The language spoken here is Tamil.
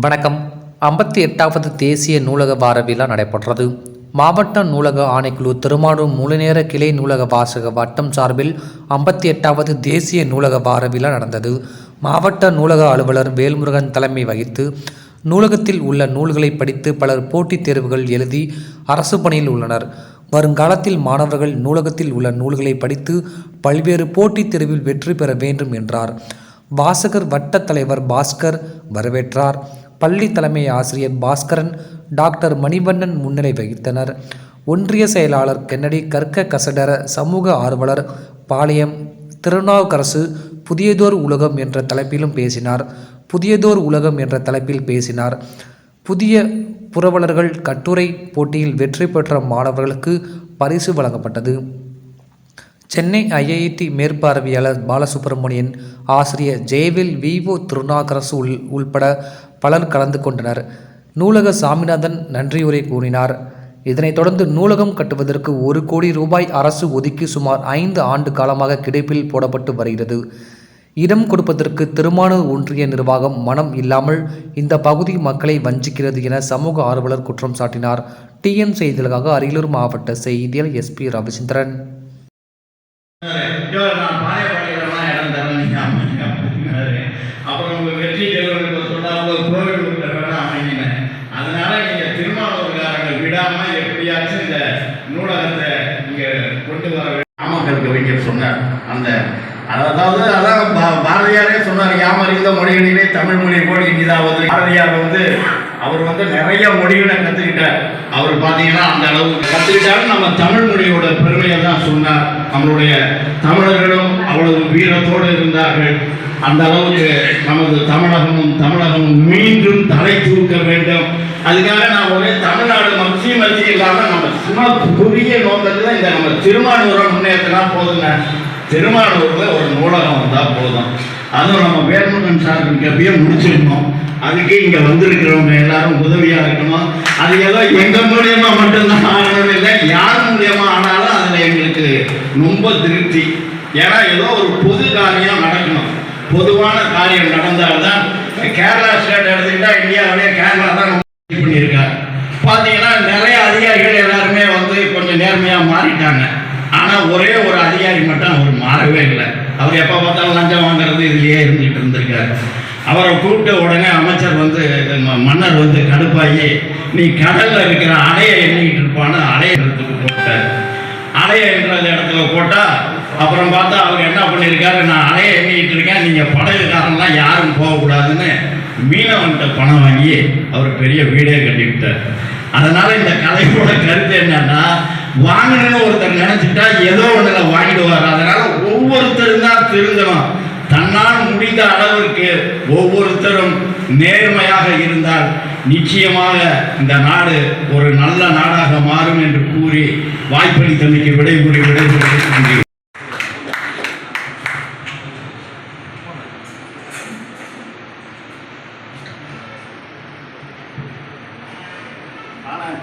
வணக்கம். ஐம்பத்தி எட்டாவது தேசிய நூலக வார விழா நடைபெற்றது. மாவட்ட நூலக ஆணைக்குழு திருமாடூர் முழுநேர கிளை நூலக வாசக வட்டம் சார்பில் ஐம்பத்தி எட்டாவது தேசிய நூலக வார விழா நடந்தது. மாவட்ட நூலக அலுவலர் வேல்முருகன் தலைமை வகித்து நூலகத்தில் உள்ள நூல்களை படித்து பலர் போட்டித் தேர்வுகள் எழுதி அரசு பணியில் உள்ளனர். வருங்காலத்தில் மாணவர்கள் நூலகத்தில் உள்ள நூல்களை படித்து பல்வேறு போட்டித் தேர்வில் வெற்றி பெற வேண்டும் என்றார். வாசகர் வட்ட தலைவர் பாஸ்கர் வரவேற்றார். பள்ளி தலைமை ஆசிரியர் பாஸ்கரன் டாக்டர் மணிவண்ணன் முன்னிலை வகித்தனர். ஒன்றிய செயலாளர் கென்னடி கற்க கசடர சமூக ஆர்வலர் பாளையம் திருநாவுக்கரசு புதியதோர் உலகம் என்ற தலைப்பிலும் பேசினார். புதியதோர் உலகம் என்ற தலைப்பில் பேசினார். புதிய புரவலர்கள் கட்டுரை போட்டியில் வெற்றி பெற்ற மாணவர்களுக்கு பரிசு வழங்கப்பட்டது. சென்னை ஐஐடி மேற்பார்வையாளர் பாலசுப்ரமணியன் ஆசிரியர் ஜெயவில் விவோ திருநாகரசு உள் உள்பட பலர் கலந்து கொண்டனர். நூலக சாமிநாதன் நன்றியுரை கூறினார். இதனைத் தொடர்ந்து நூலகம் கட்டுவதற்கு ஒரு கோடி ரூபாய் அரசு ஒதுக்கி சுமார் ஐந்து ஆண்டு காலமாக கிடைப்பில் போடப்பட்டு வருகிறது. இடம் கொடுப்பதற்கு திருமானூர் ஒன்றிய நிர்வாகம் மனம் இல்லாமல் இந்த பகுதி மக்களை வஞ்சிக்கிறது என சமூக ஆர்வலர் குற்றம் சாட்டினார். டிஎன் செய்திகளுக்காக அரியலூர் மாவட்ட செய்தியாளர் எஸ்பி ரவிச்சந்திரன். திருமாவூர்காரங்க எப்படியாச்சும் இந்த நூலகத்தை இங்க கொண்டு வர நாமக்கல் கவிஞர் சொன்னார். அந்த அதாவது அதான் பா- பாரதியாரே சொன்னார் யாமறிந்த மொழிகளிலே தமிழ் மொழி போல் இனிதாவது. பாரதியார் வந்து அவர் வந்து நிறைய மொழிகளை கத்துக்கிட்டார். அவர் பார்த்தீங்கன்னா அந்த அளவுக்கு கத்துக்கிட்டாலும் நம்ம தமிழ் மொழியோட பெருமையை தான் சொன்னார். நம்மளுடைய தமிழர்களும் அவ்வளவு வீரத்தோடு இருந்தார்கள். அந்த அளவுக்கு நமது தமிழகமும் தமிழகமும் மீண்டும் தலை தூக்க வேண்டும். அதுக்காக நான் ஒரே தமிழ்நாடு இல்லாம நம்ம சும்மா குறுகிய நோக்கத்துல இந்த நம்ம திருமானூரை முன்னேற்றினா போதுங்க. திருமானூர்ல ஒரு நூலகம் வந்தா போதும். அதுவும் நம்ம வேல்முருகன் சார் அப்படியே முடிச்சிருக்கணும் அதுக்கு இங்க வந்திருக்கிறவங்க எல்லாரும் உதவியா இருக்கணும். அது ஏதோ எங்க மூலியமா மட்டும்தான் ஆகணும் இல்லை. யார் மூலியமா ஆனாலும் அதுல எங்களுக்கு ரொம்ப திருப்தி. ஏன்னா ஏதோ ஒரு பொது காரியம் நடக்கணும். பொதுவான காரியம் நடந்தால்தான் கேரளா ஸ்டேட் எடுத்துக்கிட்டா இந்தியாவிலே கேரளா தான் இது பண்ணியிருக்காரு. பார்த்தீங்கன்னா நிறைய அதிகாரிகள் எல்லாருமே வந்து கொஞ்சம் நேர்மையாக மாறிட்டாங்க. ஆனால் ஒரே ஒரு அதிகாரி மட்டும் அவர் மாறவே இல்லை. அவர் எப்போ பார்த்தாலும் லஞ்சம் வாங்குறது இதுலேயே இருந்துகிட்டு இருந்திருக்காரு. அவரை கூப்பிட்ட உடனே அமைச்சர் வந்து ம- மன்னர் வந்து கடுப்பாகி நீ கடலில் இருக்கிற அலையை எண்ணிக்கிட்டு இருப்பான்னு அலையறதுக்கு போட்டார். அலைய என்ற இடத்துல போட்டா அப்புறம் பார்த்தா அவர் என்ன பண்ணியிருக்காரு நான் அலைய எண்ணிக்கிட்டு இருக்கேன். நீங்கள் படகுக்காரன்லாம் யாரும் போகக்கூடாதுன்னு மீனவன்கிட்ட பணம் வாங்கி அவர் பெரிய வீடே கட்டிவிட்டார். அதனால இந்த கலையோட கருத்து என்னன்னா வாங்கணும்னு ஒருத்தர் நினைச்சிட்டா ஏதோ ஒண்ணுல வாங்கிடுவார். அதனால ஒவ்வொருத்தரும் தான் திருந்தணும். தன்னால் முடிந்த அளவிற்கு ஒவ்வொருத்தரும் நேர்மையாக இருந்தால் நிச்சயமாக இந்த நாடு ஒரு நல்ல நாடாக மாறும் என்று கூறி வாய்ப்பளித்தமைக்கு விடைபெறி விடைபெறுகிறேன். ஆனால்